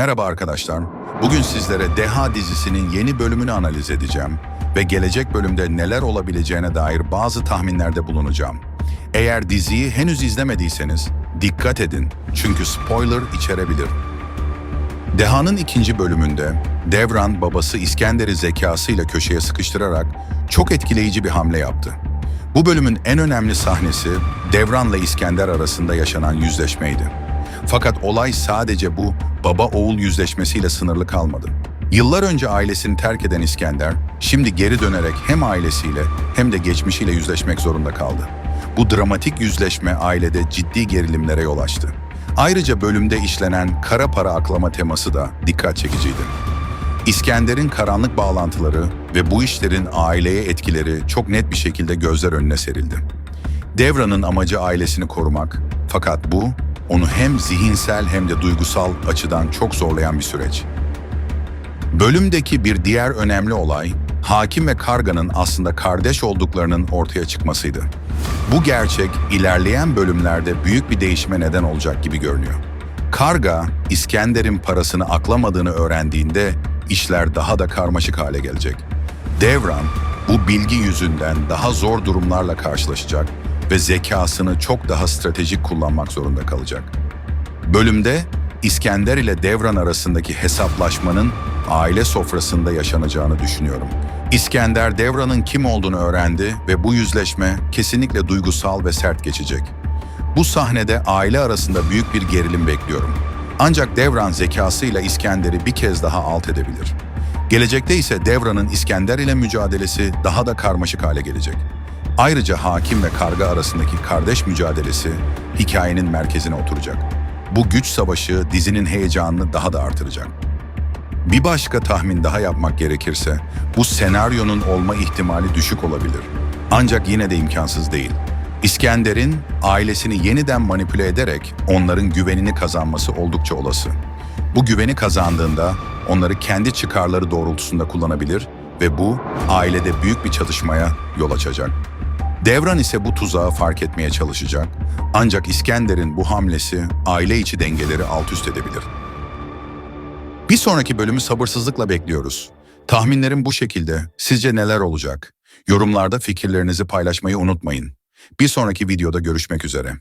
Merhaba arkadaşlar. Bugün sizlere Deha dizisinin yeni bölümünü analiz edeceğim ve gelecek bölümde neler olabileceğine dair bazı tahminlerde bulunacağım. Eğer diziyi henüz izlemediyseniz dikkat edin çünkü spoiler içerebilir. Deha'nın ikinci bölümünde Devran babası İskender'i zekasıyla köşeye sıkıştırarak çok etkileyici bir hamle yaptı. Bu bölümün en önemli sahnesi Devran'la İskender arasında yaşanan yüzleşmeydi. Fakat olay sadece bu baba-oğul yüzleşmesiyle sınırlı kalmadı. Yıllar önce ailesini terk eden İskender, şimdi geri dönerek hem ailesiyle hem de geçmişiyle yüzleşmek zorunda kaldı. Bu dramatik yüzleşme ailede ciddi gerilimlere yol açtı. Ayrıca bölümde işlenen kara para aklama teması da dikkat çekiciydi. İskender'in karanlık bağlantıları ve bu işlerin aileye etkileri çok net bir şekilde gözler önüne serildi. Devran'ın amacı ailesini korumak fakat bu onu hem zihinsel hem de duygusal açıdan çok zorlayan bir süreç. Bölümdeki bir diğer önemli olay, Hakim ve Karga'nın aslında kardeş olduklarının ortaya çıkmasıydı. Bu gerçek ilerleyen bölümlerde büyük bir değişime neden olacak gibi görünüyor. Karga, İskender'in parasını aklamadığını öğrendiğinde işler daha da karmaşık hale gelecek. Devran, bu bilgi yüzünden daha zor durumlarla karşılaşacak ve zekasını çok daha stratejik kullanmak zorunda kalacak. Bölümde İskender ile Devran arasındaki hesaplaşmanın aile sofrasında yaşanacağını düşünüyorum. İskender Devran'ın kim olduğunu öğrendi ve bu yüzleşme kesinlikle duygusal ve sert geçecek. Bu sahnede aile arasında büyük bir gerilim bekliyorum. Ancak Devran zekasıyla İskender'i bir kez daha alt edebilir. Gelecekte ise Devran'ın İskender ile mücadelesi daha da karmaşık hale gelecek. Ayrıca hakim ve karga arasındaki kardeş mücadelesi hikayenin merkezine oturacak. Bu güç savaşı dizinin heyecanını daha da artıracak. Bir başka tahmin daha yapmak gerekirse bu senaryonun olma ihtimali düşük olabilir. Ancak yine de imkansız değil. İskender'in ailesini yeniden manipüle ederek onların güvenini kazanması oldukça olası. Bu güveni kazandığında onları kendi çıkarları doğrultusunda kullanabilir ve bu ailede büyük bir çatışmaya yol açacak. Devran ise bu tuzağı fark etmeye çalışacak. Ancak İskender'in bu hamlesi aile içi dengeleri alt üst edebilir. Bir sonraki bölümü sabırsızlıkla bekliyoruz. Tahminlerim bu şekilde. Sizce neler olacak? Yorumlarda fikirlerinizi paylaşmayı unutmayın. Bir sonraki videoda görüşmek üzere.